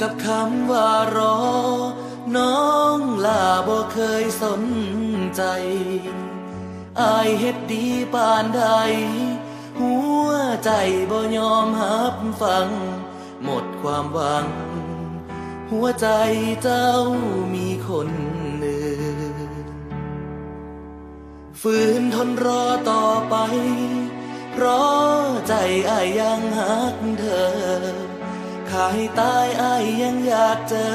กับคำว่ารอ น้องลาบ่เคยสนใจอายเฮ็ดดีปานใด หัวใจบ่ยอมหับฟัง หมดความหวัง หัวใจเจ้ามีคนอื่นฝืนทนรอต่อไป เพราะใจอายยังหักเธอ ขายตายอายยังอยากเจอ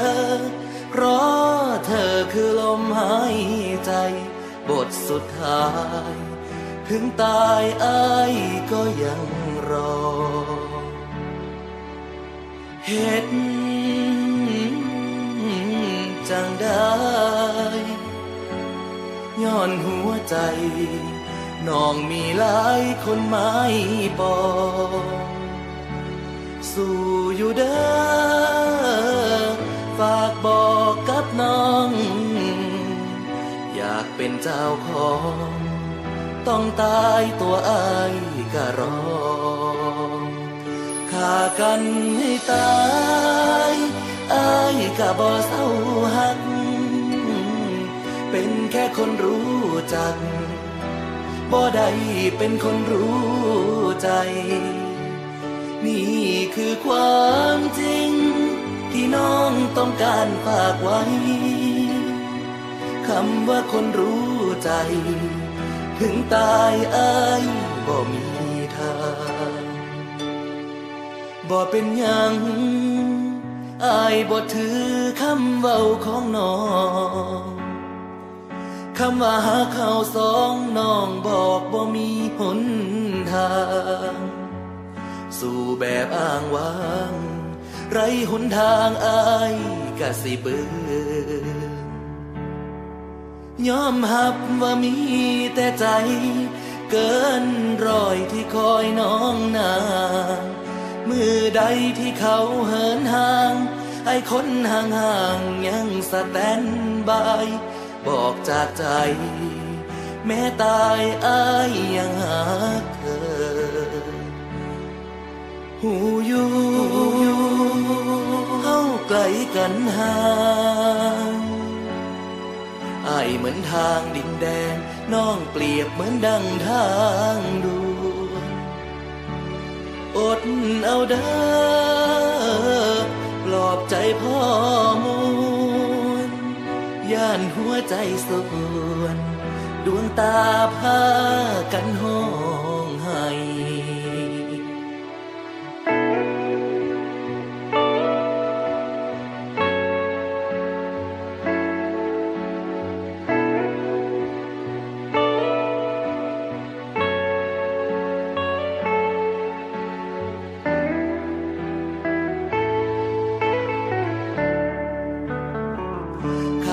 เพราะเธอคือลมหายใจ บทสุดท้าย ถึงตายอายก็ยังรอ เห็ดจังได้ย้อนหัวใจน้องมีหลายคนไม้ปอง สู้อยู่เด้อฝากบอกกับน้อง อยากเป็นเจ้าของ ต้องตายตัวอายก็รอฆ่ากันให้ตายอายก็บ่เศร้าหัก เป็นแค่คนรู้จักบ่ได้เป็นคนรู้ใจ นี่คือความจริง ที่น้องต้องการฝากไว้ คำว่าคนรู้ใจ ถึงตายอายบ่มีทางบ่เป็นยังอายบ่ถือคำเว้าของน้องคำว่าหาเขาวสองน้องบอกบ่มีหนทาง สู่แบบอ้างว้าง ไรหนทางอายกะสิเบือยอมหับว่ามีแต่ใจ เกินรอยที่คอยน้องนางมือใดที่เขาเหินห่าง ไอ้คนห่างห่างๆยังสแตนบาย บอกจากใจ แม้ตายอายยังหาเธอ หูอยู่เข้าไกลกันห่างอายเหมือนทางดินแดนน้องเปรียบเหมือนดังทางด่วนอดเอาเด้อปลอบใจพ่อมูลย่านหัวใจส่วน ดวงตาพากันห้อ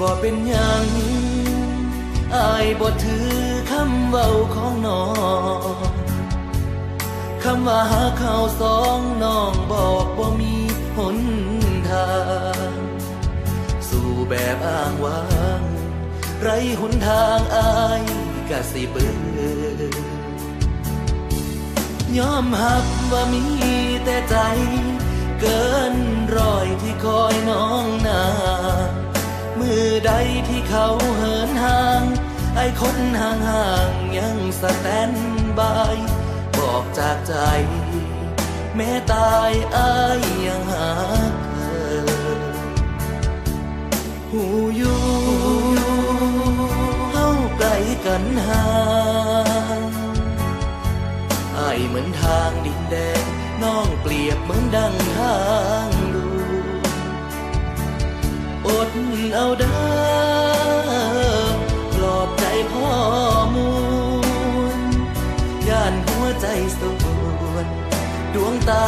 บ่เป็นหยังอายบ่ถือคำเว้าของน้องคำว่าหาเขาวสองน้องบอกบ่มีหนทาง สู่แบบอ้างว้างไรหนทางอายกะสิเบือยอมหับว่ามีแต่ใจ เกินรอยที่คอยน้องนา มือใดที่เขาเหินห่าง ไอ้คนห่างห่างๆยังสแตนบาย บอกจากใจ แม้ตายอายยังหาเธอหูอยู่เฮาไกลกันห่างไอายเหมือนทางดินแดงน้องเปรียบเหมือนดังทาง เอาเด้อปลอบใจพ่อมูลย่านหัวใจสวนดวงตา